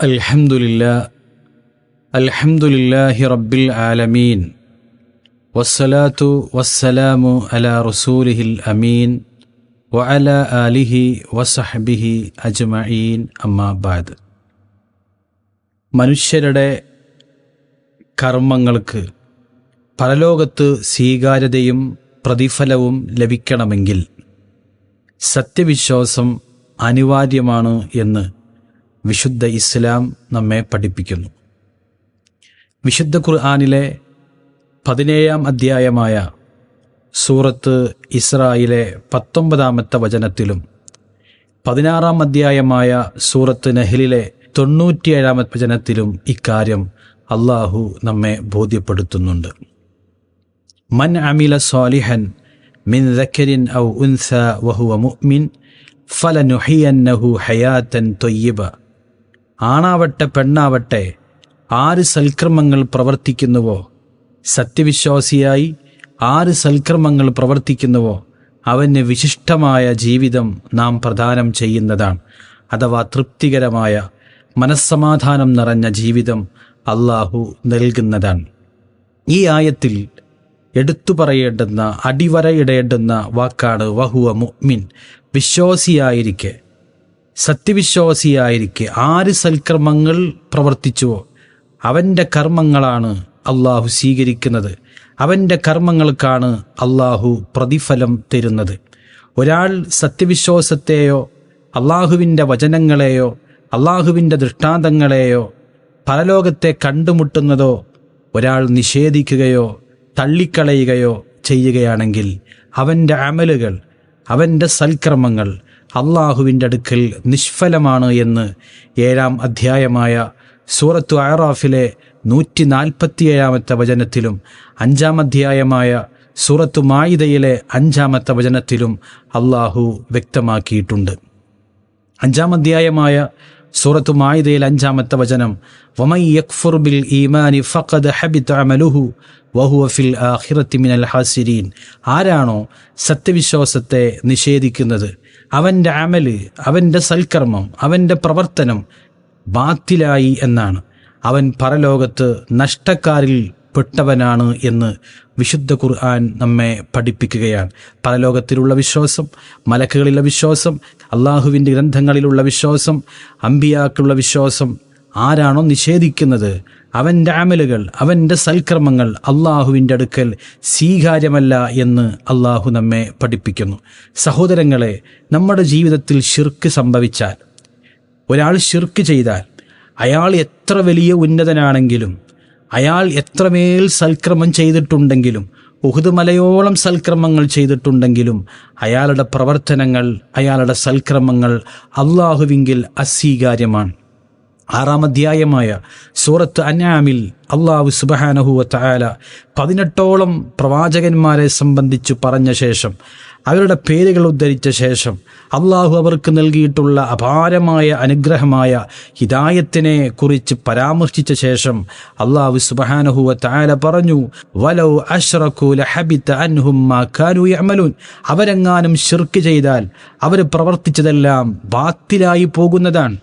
الحمد لله الحمد لله رب العالمين والصلاة والسلام على رسوله الأمين وعلى آله وصحبه أجمعين أما بعد മനുഷ്യരുടെ കർമ്മങ്ങൾക്ക് പരലോകത്ത് സ്വീകാര്യതയും പ്രതിഫലവും ലഭിക്കണമെങ്കിൽ സത്യവിശ്വാസം അനിവാര്യമാണ് എന്ന് വിശുദ്ധ ഇസ്ലാം നമ്മെ പഠിപ്പിക്കുന്നു. വിശുദ്ധ ഖുർആാനിലെ പതിനേഴാം അധ്യായമായ സൂറത്ത് ഇസ്രായിലെ പത്തൊമ്പതാമത്തെ വചനത്തിലും പതിനാറാം അധ്യായമായ സൂറത്ത് നെഹ്ലിലെ തൊണ്ണൂറ്റിയേഴാമത്തെ വചനത്തിലും ഇക്കാര്യം അള്ളാഹു നമ്മെ ബോധ്യപ്പെടുത്തുന്നുണ്ട്. മൻ അമില സ്വാലിഹൻ മിൻ ദക്കരിൻ ഔ ഉൻസ വഹുവ മുഅ്മിൻ ഫലനുഹിയന്നഹു ഹയാത്തൻ തൊയ്യബ. ആണാവട്ടെ പെണ്ണാവട്ടെ ആര് സൽക്രമങ്ങൾ പ്രവർത്തിക്കുന്നുവോ? സത്യവിശ്വാസിയായി ആര് സൽക്രമങ്ങൾ പ്രവർത്തിക്കുന്നുവോ? അവന് വിശിഷ്ടമായ ജീവിതം നാം പ്രദാനം ചെയ്യുന്നതാണ്. അഥവാ തൃപ്തികരമായ മനസ്സമാധാനം നിറഞ്ഞ ജീവിതം അള്ളാഹു നൽകുന്നതാണ്. ഈ ആയത്തിൽ എടുത്തു പറയേണ്ടുന്ന അടിവരയിടേണ്ടുന്ന വാക്കാണ് വഹുവ മുഅ്മിൻ. വിശ്വാസിയായിരിക്കെ. സത്യവിശ്വാസിയായിരിക്കെ. ആര് സൽക്കർമ്മങ്ങൾ പ്രവർത്തിച്ചുവോ അവന്റെ കർമ്മങ്ങളാണ് അള്ളാഹു സ്വീകരിക്കുന്നത്. അവന്റെ കർമ്മങ്ങൾക്കാണ് അള്ളാഹു പ്രതിഫലം തരുന്നത്. ഒരാൾ സത്യവിശ്വാസത്തെയോ അള്ളാഹുവിന്റെ വചനങ്ങളെയോ അള്ളാഹുവിന്റെ ദൃഷ്ടാന്തങ്ങളെയോ പരലോകത്തെ കണ്ടുമുട്ടുന്നതോ ഒരാൾ നിഷേധിക്കുകയോ തള്ളിക്കളയുകയോ ചെയ്യുകയാണെങ്കിൽ അവന്റെ അമലുകൾ അവന്റെ സൽക്രമങ്ങൾ അള്ളാഹുവിന്റെ അടുക്കൽ നിഷ്ഫലമാണ് എന്ന് ഏഴാം അധ്യായമായ സൂറത്തു അയറാഫിലെ നൂറ്റി നാൽപ്പത്തിയേഴാമത്തെ വചനത്തിലും അഞ്ചാം അധ്യായമായ സൂറത്തു മായിദയിലെ അഞ്ചാമത്തെ വചനത്തിലും അള്ളാഹു വ്യക്തമാക്കിയിട്ടുണ്ട്. അഞ്ചാം അധ്യായമായ സൂറത്തു മായിദയിൽ അഞ്ചാമത്തെ വചനം വമൈ യക്ഫുർ ബിൽ ഈമാനി ഫഖദ് ഹബിത് അമലുഹു വഹുവ ഫിൽ ആഖിറത്തി മിനൽ ഹാസിരീൻ. ആരാണോ സത്യവിശ്വാസത്തെ നിഷേധിക്കുന്നത്? അവന്റെ അമൽ അവന്റെ സൽക്കർമ്മം അവന്റെ പ്രവർത്തനം ബാത്തിലായി എന്നാണ്. അവൻ പരലോകത്ത് നഷ്ടക്കാരിൽ പെട്ടവനാണ് എന്ന് വിശുദ്ധ ഖുർആൻ നമ്മെ പഠിപ്പിക്കുകയാണ്. പരലോകത്തിലുള്ള വിശ്വാസം മലക്കുകളിലെ വിശ്വാസം അള്ളാഹുവിന്റെ ഗ്രന്ഥങ്ങളിലുള്ള വിശ്വാസം അമ്പിയാക്കളുള്ള വിശ്വാസം ആരാണോ നിഷേധിക്കുന്നത്? അവന്റെ അമലുകൾ അവന്റെ സൽക്രമങ്ങൾ അള്ളാഹുവിന്റെ അടുക്കൽ സ്വീകാര്യമല്ല എന്ന് അള്ളാഹു നമ്മെ പഠിപ്പിക്കുന്നു. സഹോദരങ്ങളെ നമ്മുടെ ജീവിതത്തിൽ ഷിർക്ക് സംഭവിച്ചാൽ ഒരാൾ ഷിർക്ക് ചെയ്താൽ അയാൾ എത്ര വലിയ ഉന്നതനാണെങ്കിലും അയാൾ എത്രമേൽ സൽക്രമം ചെയ്തിട്ടുണ്ടെങ്കിലും ഉഹുദ് മലയോളം സൽക്രമങ്ങൾ ചെയ്തിട്ടുണ്ടെങ്കിലും അയാളുടെ പ്രവർത്തനങ്ങൾ അയാളുടെ സൽക്രമങ്ങൾ അള്ളാഹുവിങ്കിൽ അസ്വീകാര്യമാണ്. ആറാം അധ്യായമായ സൂറത്ത് അന്നാമിൽ അള്ളാഹു സുബഹാനഹുവ ചായാല പതിനെട്ടോളം പ്രവാചകന്മാരെ സംബന്ധിച്ചു പറഞ്ഞ ശേഷം അവരുടെ പേരുകൾ ഉദ്ധരിച്ച ശേഷം അള്ളാഹു അവർക്ക് നൽകിയിട്ടുള്ള അപാരമായ അനുഗ്രഹമായ ഹിദായത്തിനെ കുറിച്ച് പരാമർശിച്ച ശേഷം അള്ളാഹു സുബഹാനഹുവ താല പറഞ്ഞു വലൗ അഷ്റഖുലൂൻ അവരെങ്ങാനും ഷിർക്ക് ചെയ്താൽ അവർ പ്രവർത്തിച്ചതെല്ലാം ബാത്തിലായി പോകുന്നതാണ്.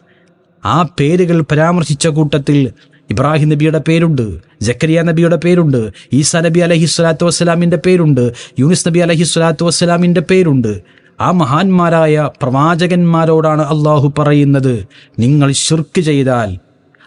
ആ പേരുകൾ പരാമർശിച്ച കൂട്ടത്തിൽ ഇബ്രാഹിം നബിയുടെ പേരുണ്ട് ജക്കരിയ നബിയുടെ പേരുണ്ട് ഈസാ നബി അലഹി സ്വലാത്തു വസ്സലാമിന്റെ പേരുണ്ട് യൂനിസ് നബി അലഹി സ്വലാത്തു വസ്സലാമിന്റെ പേരുണ്ട്. ആ മഹാന്മാരായ പ്രവാചകന്മാരോടാണ് അള്ളാഹു പറയുന്നത് നിങ്ങൾ ശുർക്ക് ചെയ്താൽ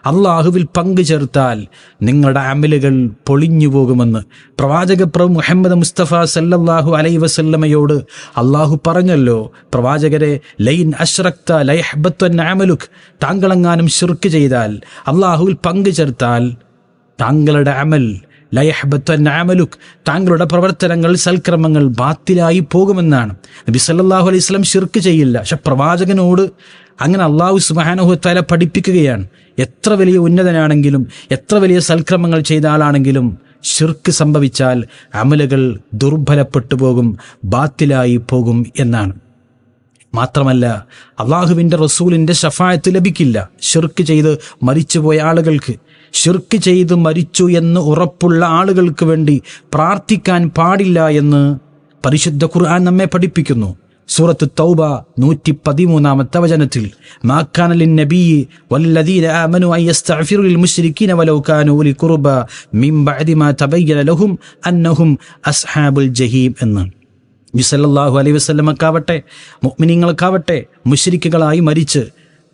അള്ളാഹുവിൽ ചേർത്താൽ നിങ്ങളുടെ അമലുകൾ പൊളിഞ്ഞു പോകുമെന്ന് പ്രവാചക പ്രഭു മുഹമ്മദ് മുസ്തഫ സല്ലല്ലാഹു അലൈ വസല്ലമയോട് അള്ളാഹു പറഞ്ഞല്ലോ പ്രവാചകരെ ലൈൻ അഷ്റക്ത ലൈഹബത്വൻ അമലുഖ് താങ്കളെങ്ങാനും ഷിർക്ക് ചെയ്താൽ അള്ളാഹുവിൽ ചേർത്താൽ താങ്കളുടെ അമൽ ലയഹബത്വൻ അമലുക് താങ്കളുടെ പ്രവർത്തനങ്ങൾ സൽക്രമങ്ങൾ ബാത്തിലായി പോകുമെന്നാണ്. നബി സല്ലല്ലാഹു അലൈഹി സ്വലം ഷിർക്ക് ചെയ്യില്ല. പക്ഷെ പ്രവാചകനോട് അങ്ങനെ അള്ളാഹു സുബാനുഹത്താല പഠിപ്പിക്കുകയാണ്. എത്ര വലിയ ഉന്നതനാണെങ്കിലും എത്ര വലിയ സൽക്രമങ്ങൾ ചെയ്ത ആളാണെങ്കിലും ഷിർക്ക് സംഭവിച്ചാൽ അമലുകൾ ദുർബലപ്പെട്ടു പോകും ബാത്തിലായി പോകും എന്നാണ്. മാത്രമല്ല അള്ളാഹുവിന്റെ റസൂലിന്റെ ഷഫായത്ത് ലഭിക്കില്ല ഷിർക്ക് ചെയ്ത് മരിച്ചുപോയ ആളുകൾക്ക്. ഷിർക്ക് ചെയ്ത് മരിച്ചു എന്ന് ഉറപ്പുള്ള ആളുകൾക്ക് വേണ്ടി പ്രാർത്ഥിക്കാൻ പാടില്ല എന്ന് പരിശുദ്ധ ഖുർആൻ നമ്മെ പഠിപ്പിക്കുന്നു. സൂറത്ത് തൗബ നൂറ്റി പതിമൂന്നാമത്തെ വചനത്തിൽ മാക്കാനലിൻ നബി വല്ലദീന അൻ ലിൽ വലൗ മിൻ ബഅദി മാ ലഹും അന്നഹും അസ്ഹാബുൽ ജഹീം എന്ന്. വിസല്ലാഹു അലൈഹി വസ്ലമക്കാവട്ടെ മുഅ്മിനീങ്ങൾക്കാവട്ടെ മുശ്രിക്കുകളായി മരിച്ച്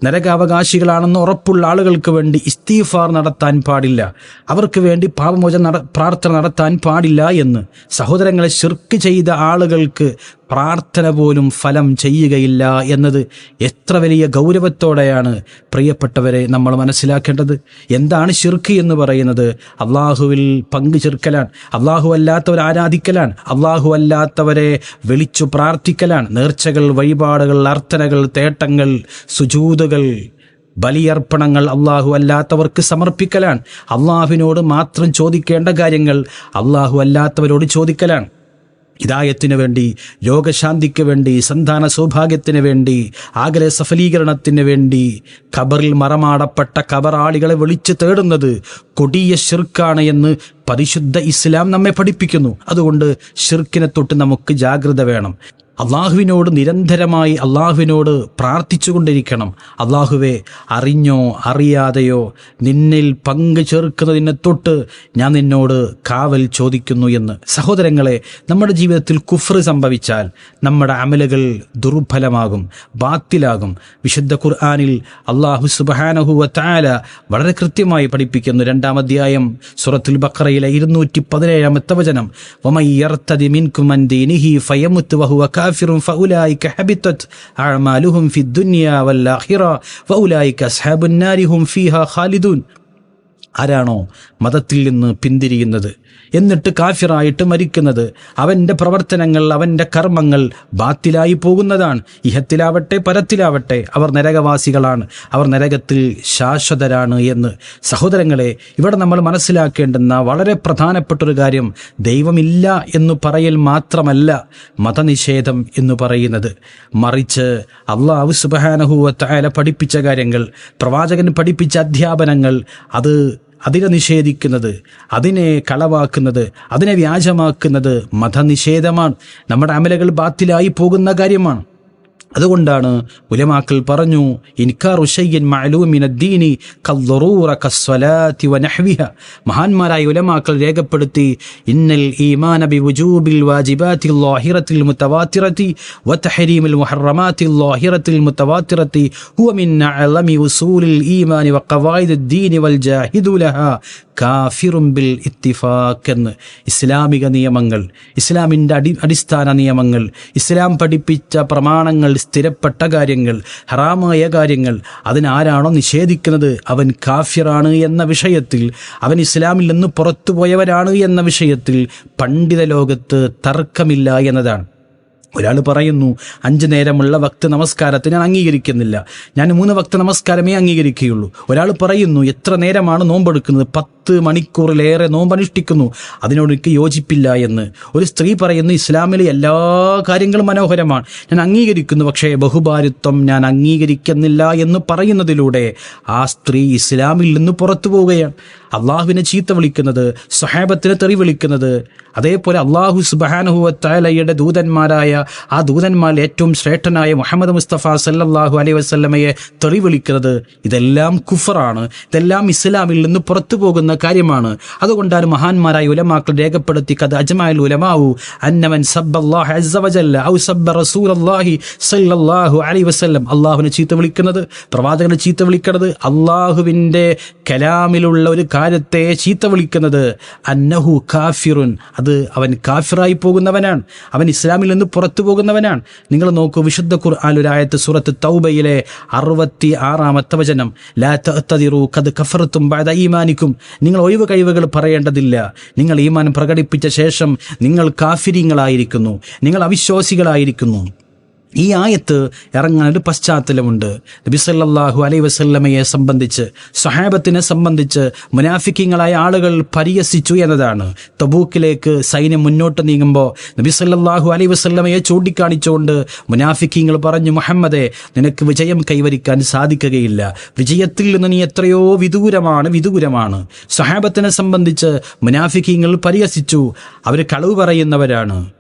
നരകാവകാശികളാണെന്ന് ഉറപ്പുള്ള ആളുകൾക്ക് വേണ്ടി ഇസ്തീഫാർ നടത്താൻ പാടില്ല. അവർക്ക് വേണ്ടി പാപമോചന പ്രാർത്ഥന നടത്താൻ പാടില്ല എന്ന് സഹോദരങ്ങളെ ശിർക്ക് ചെയ്ത ആളുകൾക്ക് പ്രാർത്ഥന പോലും ഫലം ചെയ്യുകയില്ല എന്നത് എത്ര വലിയ ഗൗരവത്തോടെയാണ് പ്രിയപ്പെട്ടവരെ നമ്മൾ മനസ്സിലാക്കേണ്ടത്. എന്താണ് ഷിർക്ക് എന്ന് പറയുന്നത്? അള്ളാഹുവിൽ പങ്കു ചേർക്കലാണ് അള്ളാഹു അല്ലാത്തവർ ആരാധിക്കലാണ്. അള്ളാഹു അല്ലാത്തവരെ വിളിച്ചു പ്രാർത്ഥിക്കലാണ്. നേർച്ചകൾ വഴിപാടുകൾ അർത്ഥനകൾ തേട്ടങ്ങൾ സുജൂതുകൾ ബലിയർപ്പണങ്ങൾ അള്ളാഹു അല്ലാത്തവർക്ക് സമർപ്പിക്കലാണ്. അള്ളാഹുവിനോട് മാത്രം ചോദിക്കേണ്ട കാര്യങ്ങൾ അള്ളാഹു അല്ലാത്തവരോട് ചോദിക്കലാണ്. ഹിദായത്തിന് വേണ്ടി രോഗശാന്തിക്ക് വേണ്ടി സന്താന സൗഭാഗ്യത്തിന് വേണ്ടി ആഗ്രഹ സഫലീകരണത്തിന് വേണ്ടി ഖബറിൽ മറമാടപ്പെട്ട ഖബറാളികളെ വിളിച്ചു തേടുന്നത് കൊടിയ ഷിർക്കാണ് എന്ന് പരിശുദ്ധ ഇസ്ലാം നമ്മെ പഠിപ്പിക്കുന്നു. അതുകൊണ്ട് ഷിർക്കിനെ തൊട്ട് നമുക്ക് ജാഗ്രത വേണം. അള്ളാഹുവിനോട് നിരന്തരമായി അള്ളാഹുവിനോട് പ്രാർത്ഥിച്ചുകൊണ്ടിരിക്കണം. അള്ളാഹുവെ അറിഞ്ഞോ അറിയാതെയോ നിന്നിൽ പങ്കു ചേർക്കുന്നതിനെ തൊട്ട് ഞാൻ നിന്നോട് കാവൽ ചോദിക്കുന്നു എന്ന്. സഹോദരങ്ങളെ നമ്മുടെ ജീവിതത്തിൽ കുഫ്ർ സംഭവിച്ചാൽ നമ്മുടെ അമലുകൾ ദുർബലമാകും ബാത്തിലാകും. വിശുദ്ധ ഖുർആാനിൽ അള്ളാഹു സുബാനഹു താല വളരെ കൃത്യമായി പഠിപ്പിക്കുന്നു. രണ്ടാം അധ്യായം സുറത്തുൽ ബക്കറയിലെ ഇരുന്നൂറ്റി പതിനേഴാമത്തെ വചനം. വമയ്യർത്തതി മിൻകും അൻ ദീനിഹി ഫയമുത്ത് വഹുവ كافر فأولئك حبطت أعمالهم في الدنيا والآخرة وأولئك أصحاب النار هم فيها خالدون. ആരാണോ മതത്തിൽ നിന്ന് പിന്തിരിയുന്നത്. എന്നിട്ട് കാഫിറായിട്ട് മരിക്കുന്നത്. അവന്റെ പ്രവർത്തനങ്ങൾ അവന്റെ കർമ്മങ്ങൾ ബാത്തിലായി പോകുന്നതാണ്. ഇഹത്തിലാവട്ടെ പരത്തിലാവട്ടെ അവർ നരകവാസികളാണ്. അവർ നരകത്തിൽ ശാശ്വതരാണ് എന്ന്. സഹോദരങ്ങളെ ഇവിടെ നമ്മൾ മനസ്സിലാക്കേണ്ടുന്ന വളരെ പ്രധാനപ്പെട്ടൊരു കാര്യം ദൈവമില്ല എന്ന് പറയൽ മാത്രമല്ല മതനിഷേധം എന്ന് പറയുന്നത്. മറിച്ച് അള്ളാഹു സുബഹാനഹുവത്തായ പഠിപ്പിച്ച കാര്യങ്ങൾ പ്രവാചകൻ പഠിപ്പിച്ച അധ്യാപനങ്ങൾ അത് അതിനെ നിഷേധിക്കുന്നത് അതിനെ കളവാക്കുന്നത് അതിനെ വ്യാജമാക്കുന്നത് മതനിഷേധമാണ്. നമ്മുടെ അമലകൾ ബാത്തിലായി പോകുന്ന കാര്യമാണ്. അതുകൊണ്ടാണ് ഉലമാക്കൾ പറഞ്ഞു മഹാന്മാരായ ഉലമാക്കൾ രേഖപ്പെടുത്തി ഇന്നൽ ഈമാനബി വുജൂബിൽ വാജിബാത്തി ലാഹിറത്തിൽ മുത്തവാത്തിറത്തി വത്തഹരീമിൽ മുഹറമാത്തി ലാഹിറത്തിൽ മുത്തവാത്തിറത്തി ഹുവ മിൻ അലമി ഉസൂലിൽ ഈമാനി വഖവായിദുദ്ദീനി വൽ ജാഹിദുലഹ കാഫിറും ബിൽ ഇത്തിഫാഖ് എന്ന്. ഇസ്ലാമിക നിയമങ്ങൾ ഇസ്ലാമിന്റെ അടി അടിസ്ഥാന നിയമങ്ങൾ ഇസ്ലാം പഠിപ്പിച്ച പ്രമാണങ്ങൾ സ്ഥിരപ്പെട്ട കാര്യങ്ങൾ ഹറാമായ കാര്യങ്ങൾ അതിനാരാണോ നിഷേധിക്കുന്നത്? അവൻ കാഫിറാണ് എന്ന വിഷയത്തിൽ അവൻ ഇസ്ലാമിൽ നിന്ന് പുറത്തുപോയവരാണ് എന്ന വിഷയത്തിൽ പണ്ഡിത ലോകത്ത് തർക്കമില്ല എന്നതാണ്. ഒരാൾ പറയുന്നു അഞ്ച് നേരമുള്ള ഭക്ത നമസ്കാരത്തെ ഞാൻ അംഗീകരിക്കുന്നില്ല. ഞാൻ മൂന്ന് ഭക്ത നമസ്കാരമേ അംഗീകരിക്കുകയുള്ളൂ. ഒരാൾ പറയുന്നു എത്ര നേരമാണ് നോമ്പെടുക്കുന്നത്? പത്ത് മണിക്കൂറിലേറെ നോമ്പനുഷ്ഠിക്കുന്നു. അതിനോട് എനിക്ക് യോജിപ്പില്ല എന്ന്. ഒരു സ്ത്രീ പറയുന്നു ഇസ്ലാമിലെ എല്ലാ കാര്യങ്ങളും മനോഹരമാണ്. ഞാൻ അംഗീകരിക്കുന്നു പക്ഷേ ബഹുഭാരിത്വം ഞാൻ അംഗീകരിക്കുന്നില്ല എന്ന് പറയുന്നതിലൂടെ ആ സ്ത്രീ ഇസ്ലാമിൽ നിന്ന് പുറത്തു പോവുകയാണ്. അള്ളാഹുവിനെ ചീത്ത വിളിക്കുന്നത് സഹേബത്തിനെ തെറി വിളിക്കുന്നത്. അതേപോലെ അള്ളാഹു സുബാനുഹുവത്താലയുടെ ദൂതന്മാരായ ആ ദൂതന്മാരിൽ ഏറ്റവും ശ്രേഷ്ഠനായ മുഹമ്മദ് മുസ്തഫ സല്ലാഹു അലൈഹി വസ്ലമയെ തെറി വിളിക്കുന്നത്. ഇതെല്ലാം കുഫറാണ്. ഇതെല്ലാം ഇസ്ലാമിൽ നിന്ന് പുറത്തു പോകുന്ന കാര്യമാണ്. അതുകൊണ്ടാണ് മഹാന്മാരായ ഉലമാക്കൾ രേഖപ്പെടുത്തി കഥ അജ്മാൽ ഉലമാവു അലൈഹി വസല്ലം. അള്ളാഹുവിനെ ചീത്ത വിളിക്കുന്നത് പ്രവാചകനെ ചീത്ത വിളിക്കുന്നത് അള്ളാഹുവിന്റെ കലാമിലുള്ള ഒരു കാര്യത്തെ ചീത്ത വിളിക്കുന്നത് അന്നഹു കാഫിറുൻ അത് അവൻ കാഫിറായി പോകുന്നവനാണ്. അവൻ ഇസ്ലാമിൽ നിന്ന് പുറത്തു പോകുന്നവനാണ്. നിങ്ങൾ നോക്കൂ വിശുദ്ധ ഖുർആൻ ഒരായത്ത് സൂറത്ത് തൗബയിലെ അറുപത്തി ആറാമത്തെ വചനം. ലാ തതിറു കഫറത്തും കഫർത്തും ബഅദ ഈമാനിക്കും. നിങ്ങൾ ഒഴിവ് കഴിവുകൾ പറയേണ്ടതില്ല. നിങ്ങൾ ഈമാൻ പ്രകടിപ്പിച്ച ശേഷം നിങ്ങൾ കാഫിരിങ്ങളായിരിക്കുന്നു. നിങ്ങൾ അവിശ്വാസികളായിരിക്കുന്നു. ഈ ആയത്ത് ഇറങ്ങാൻ ഒരു പശ്ചാത്തലമുണ്ട്. നബി സല്ലല്ലാഹു അലൈഹി വസല്ലമയെ സംബന്ധിച്ച് സഹാബത്തിനെ സംബന്ധിച്ച് മുനാഫിക്കിങ്ങളായ ആളുകൾ പരിഹസിച്ചു എന്നതാണ്. തബൂക്കിലേക്ക് സൈന്യം മുന്നോട്ട് നീങ്ങുമ്പോൾ നബി സല്ലല്ലാഹു അലൈഹി വസല്ലമയെ ചൂണ്ടിക്കാണിച്ചുകൊണ്ട് മുനാഫിക്കിങ്ങൾ പറഞ്ഞു മുഹമ്മദെ നിനക്ക് വിജയം കൈവരിക്കാൻ സാധിക്കുകയില്ല. വിജയത്തിൽ നിന്ന് നീ എത്രയോ വിദൂരമാണ് വിദൂരമാണ്. സഹാബത്തിനെ സംബന്ധിച്ച് മുനാഫിക്കിങ്ങൾ പരിഹസിച്ചു. അവർ കളവ് പറയുന്നവരാണ്.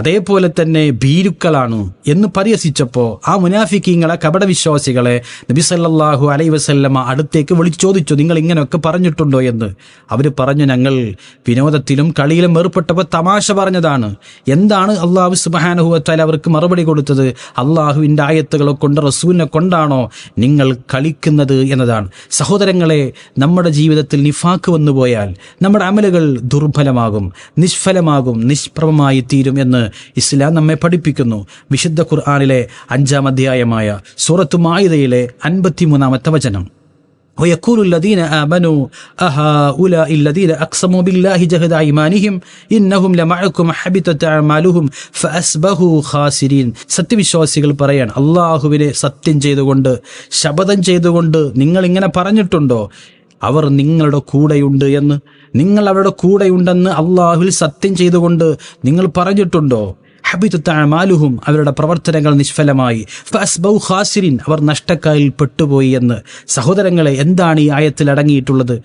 അതേപോലെ തന്നെ ഭീരുക്കളാണ് എന്ന് പരിഹസിച്ചപ്പോൾ ആ മുനാഫിക്കീങ്ങളെ കപടവിശ്വാസികളെ നബി സല്ലല്ലാഹു അലൈ വസല്ലമ അടുത്തേക്ക് വിളിച്ചു ചോദിച്ചു നിങ്ങൾ ഇങ്ങനെയൊക്കെ പറഞ്ഞിട്ടുണ്ടോ? എന്ന്. അവർ പറഞ്ഞു ഞങ്ങൾ വിനോദത്തിലും കളിയിലും ഏർപ്പെട്ടപ്പോൾ തമാശ പറഞ്ഞതാണ്. എന്താണ് അള്ളാഹു സുബാനുഹുവത്താൽ അവർക്ക് മറുപടി കൊടുത്തത്? അള്ളാഹുവിന്റെ ആയത്തുകളെ കൊണ്ട് റസൂലിനെ കൊണ്ടാണോ നിങ്ങൾ കളിക്കുന്നത് എന്നതാണ്. സഹോദരങ്ങളെ നമ്മുടെ ജീവിതത്തിൽ നിഫാക്ക് വന്നുപോയാൽ നമ്മുടെ അമലുകൾ ദുർബലമാകും നിഷ്ഫലമാകും നിഷ്പ്രഭമായി തീരും എന്ന് ഇസ്ലാം നമ്മെ പഠിപ്പിക്കുന്നു വിശുദ്ധ ഖുർആാനിലെ അഞ്ചാം അധ്യായമായ സൂറത്തു മായിദയിലെ അൻപത്തിമൂന്നാമത്തെ വചനം ويقول الذين آمنوا أهؤلاء الذين أقسموا بالله جهد أيمانهم إنهم لمعكم حبطت أعمالهم فأسبهوا خاسرين സത്യവിശ്വാസികൾ പറയാൻ അള്ളാഹുവിനെ സത്യം ചെയ്തുകൊണ്ട് ശപഥം ചെയ്തുകൊണ്ട് നിങ്ങൾ ഇങ്ങനെ പറഞ്ഞിട്ടുണ്ടോ അവർ നിങ്ങളുടെ കൂടെയുണ്ട് എന്ന് നിങ്ങൾ അവരുടെ കൂടെയുണ്ടെന്ന് അള്ളാഹുവിൽ സത്യം ചെയ്തുകൊണ്ട് നിങ്ങൾ പറഞ്ഞിട്ടുണ്ടോ? ഹബിത്തുത്താമാലുഹും അവരുടെ പ്രവർത്തനങ്ങൾ നിഷ്ഫലമായി. ഫസ്ബൗ ഖാസിരിൻ അവർ നഷ്ടക്കാരിൽ പെട്ടുപോയി എന്ന്. സഹോദരങ്ങളെ എന്താണ് ഈ ആയത്തിൽ അടങ്ങിയിട്ടുള്ളത്?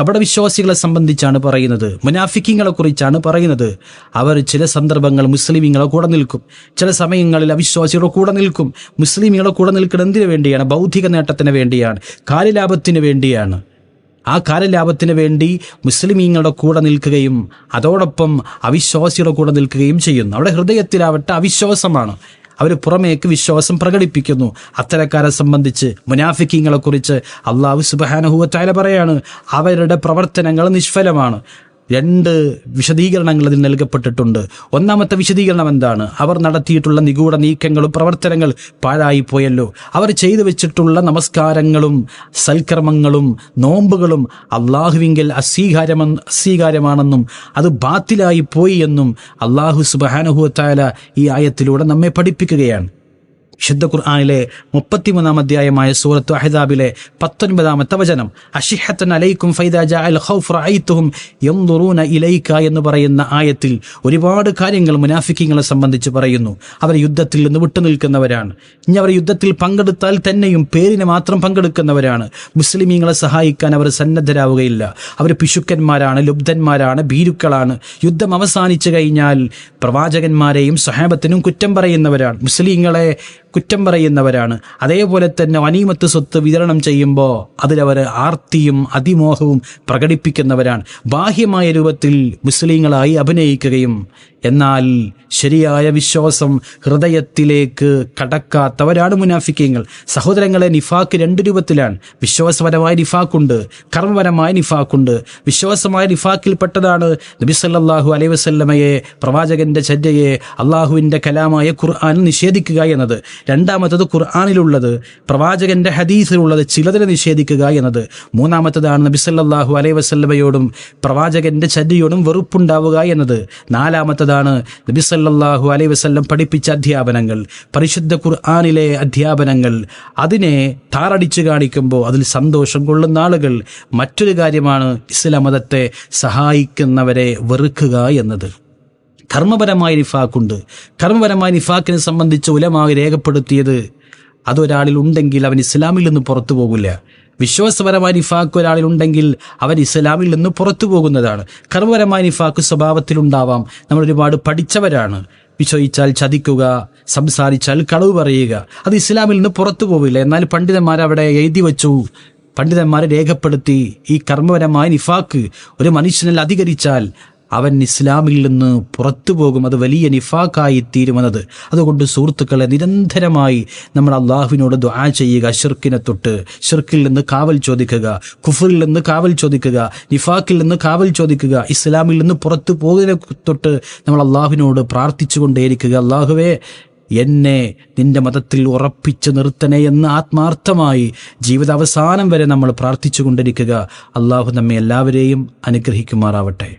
കപടവിശ്വാസികളെ സംബന്ധിച്ചാണ് പറയുന്നത്. മുനാഫിക്കിങ്ങളെ കുറിച്ചാണ് പറയുന്നത്. അവർ ചില സന്ദർഭങ്ങൾ മുസ്ലിമിങ്ങളെ കൂടെ നിൽക്കും. ചില സമയങ്ങളിൽ അവിശ്വാസികളുടെ കൂടെ നിൽക്കും. മുസ്ലിമികളെ കൂടെ നിൽക്കുന്നത് എന്തിനു വേണ്ടിയാണ്? ബൗദ്ധിക നേട്ടത്തിന് വേണ്ടിയാണ്. കാര്യലാഭത്തിന് വേണ്ടിയാണ്. ആ കാലലാഭത്തിന് വേണ്ടി മുസ്ലിമീങ്ങളുടെ കൂടെ നിൽക്കുകയും അതോടൊപ്പം അവിശ്വാസികളുടെ കൂടെ നിൽക്കുകയും ചെയ്യുന്നു. അവിടെ ഹൃദയത്തിലാവട്ടെ അവിശ്വാസമാണ്. അവർ പുറമേക്ക് വിശ്വാസം പ്രകടിപ്പിക്കുന്നു. അത്തരക്കാരെ സംബന്ധിച്ച് മുനാഫിക്കിങ്ങളെക്കുറിച്ച് അള്ളാഹു സുബഹാനഹുവറ്റായ പറയാണ്. അവരുടെ പ്രവർത്തനങ്ങൾ നിഷ്ഫലമാണ്. രണ്ട് വിശദീകരണങ്ങൾ അതിൽ നൽകപ്പെട്ടിട്ടുണ്ട്. ഒന്നാമത്തെ വിശദീകരണം എന്താണ്? അവർ നടത്തിയിട്ടുള്ള നിഗൂഢ നീക്കങ്ങളും പ്രവർത്തനങ്ങൾ പാഴായിപ്പോയല്ലോ അവർ ചെയ്തു വെച്ചിട്ടുള്ള നമസ്കാരങ്ങളും സൽക്കർമ്മങ്ങളും നോമ്പുകളും അള്ളാഹുവിങ്കിൽ അസ്വീകാര്യമ അസ്വീകാരമാണെന്നും അത് ബാത്തിലായി പോയി എന്നും അള്ളാഹു സുബാനുഹുത്തായ ഈ ആയത്തിലൂടെ നമ്മെ പഠിപ്പിക്കുകയാണ്. വിശുദ്ധ ഖുർആാനിലെ മുപ്പത്തിമൂന്നാം അധ്യായമായ സൂറത്ത് അഹദാബിലെ പത്തൊൻപതാമത്തെ വചനം. അഷിഹത്തൻ അലൈക്കും ഫൈദാജ അൽ ഖൗഫ് റഅയ്തുഹും യൻദുറൂന ഇലൈക എന്ന് പറയുന്ന ആയത്തിൽ ഒരുപാട് കാര്യങ്ങൾ മുനാഫിക്കിങ്ങളെ സംബന്ധിച്ച് പറയുന്നു. അവർ യുദ്ധത്തിൽ നിന്ന് വിട്ടുനിൽക്കുന്നവരാണ് ഇനി അവർ യുദ്ധത്തിൽ പങ്കെടുത്താൽ തന്നെയും പേരിനെ മാത്രം പങ്കെടുക്കുന്നവരാണ്. മുസ്ലിമീങ്ങളെ സഹായിക്കാൻ അവർ സന്നദ്ധരാവുകയില്ല. അവർ പിശുക്കന്മാരാണ് ലുബ്ധന്മാരാണ് ഭീരുക്കളാണ്. യുദ്ധം അവസാനിച്ചു കഴിഞ്ഞാൽ പ്രവാചകന്മാരെയും സഹാബത്തിനും കുറ്റം പറയുന്നവരാണ്. മുസ്ലിങ്ങളെ കുറ്റം പറയുന്നവരാണ്. അതേപോലെ തന്നെ അനീമത്ത് സ്വത്ത് വിതരണം ചെയ്യുമ്പോൾ അതിലവർ ആർത്തിയും അതിമോഹവും പ്രകടിപ്പിക്കുന്നവരാണ്. ബാഹ്യമായ രൂപത്തിൽ മുസ്ലിങ്ങളായി അഭിനയിക്കുകയും എന്നാൽ ശരിയായ വിശ്വാസം ഹൃദയത്തിലേക്ക് കടക്കാത്തവരാണ് മുനാഫിക്കങ്ങൾ. സഹോദരങ്ങളെ നിഫാക്ക് രണ്ട് രൂപത്തിലാണ്. വിശ്വാസപരമായ നിഫാക്കുണ്ട് കർമ്മപരമായ നിഫാക്കുണ്ട്. വിശ്വാസമായ നിഫാക്കിൽപ്പെട്ടതാണ് നബി സല്ലല്ലാഹു അലൈവസല്ലമയെ പ്രവാചകന്റെ ചര്യയെ അള്ളാഹുവിന്റെ കലാമായ ഖുർആൻ നിഷേധിക്കുക എന്നത്. രണ്ടാമത്തത് ഖുർആാനിലുള്ളത് പ്രവാചകന്റെ ഹദീസിലുള്ളത് ചിലതിനെ നിഷേധിക്കുക എന്നത്. മൂന്നാമത്തതാണ് നബി സല്ലല്ലാഹു അലൈഹി വസല്ലമയോടും പ്രവാചകന്റെ ചര്യയോടും വെറുപ്പുണ്ടാവുക എന്നത്. നാലാമത്തതാണ് നബി സല്ലല്ലാഹു അലൈഹി വസല്ലം പഠിപ്പിച്ച അധ്യാപനങ്ങൾ പരിശുദ്ധ ഖുർആാനിലെ അധ്യാപനങ്ങൾ. അതിനെ താറടിച്ചു കാണിക്കുമ്പോൾ അതിൽ സന്തോഷം കൊള്ളുന്ന ആളുകൾ മറ്റൊരു കാര്യമാണ് ഇസ്ലാം മതത്തെ സഹായിക്കുന്നവരെ വെറുക്കുക എന്നത്. കർമ്മപരമായ നിഫാക്കുണ്ട് കർമ്മപരമായ നിഫാക്കിനെ സംബന്ധിച്ച് ഉലമായി രേഖപ്പെടുത്തിയത് അതൊരാളിൽ ഉണ്ടെങ്കിൽ അവൻ ഇസ്ലാമിൽ നിന്ന് പുറത്തു പോകില്ല. വിശ്വാസപരമായ നിഫാക്ക് ഒരാളിൽ ഉണ്ടെങ്കിൽ അവൻ ഇസ്ലാമിൽ നിന്ന് പുറത്തു പോകുന്നതാണ്. കർമ്മപരമായ നിഫാക്ക് സ്വഭാവത്തിലുണ്ടാവാം. നമ്മൾ ഒരുപാട് പഠിച്ചവരാണ്. വിശ്വസിച്ചാൽ ചതിക്കുക സംസാരിച്ചാൽ കളവ് പറയുക. അത് ഇസ്ലാമിൽ നിന്ന് പുറത്തു പോവില്ല. എന്നാൽ പണ്ഡിതന്മാർ അവിടെ എഴുതി വച്ചു. പണ്ഡിതന്മാരെ രേഖപ്പെടുത്തി ഈ കർമ്മപരമായ നിഫാക്ക് ഒരു മനുഷ്യനിൽ അധികരിച്ചാൽ അവൻ ഇസ്ലാമിൽ നിന്ന് പുറത്തു പോകും. അത് വലിയ നിഫാക്കായി തീരുമെന്നത്. അതുകൊണ്ട് സുഹൃത്തുക്കളെ നിരന്തരമായി നമ്മൾ അള്ളാഹുവിനോട് ദ്വാ ചെയ്യുക. ഷിർക്കിനെ തൊട്ട് ഷിർക്കിൽ നിന്ന് കാവൽ ചോദിക്കുക കുഫറിൽ നിന്ന് കാവൽ ചോദിക്കുക നിഫാക്കിൽ നിന്ന് കാവൽ ചോദിക്കുക ഇസ്ലാമിൽ നിന്ന് പുറത്തു പോകുന്നതിനെ തൊട്ട് നമ്മൾ അള്ളാഹുവിനോട് പ്രാർത്ഥിച്ചുകൊണ്ടേയിരിക്കുക. അള്ളാഹുവേ എന്നെ നിന്റെ മതത്തിൽ ഉറപ്പിച്ചു നിർത്തണേ എന്ന് ആത്മാർത്ഥമായി ജീവിത അവസാനം വരെ നമ്മൾ പ്രാർത്ഥിച്ചു കൊണ്ടിരിക്കുക അള്ളാഹു നമ്മെ എല്ലാവരെയും അനുഗ്രഹിക്കുമാറാവട്ടെ.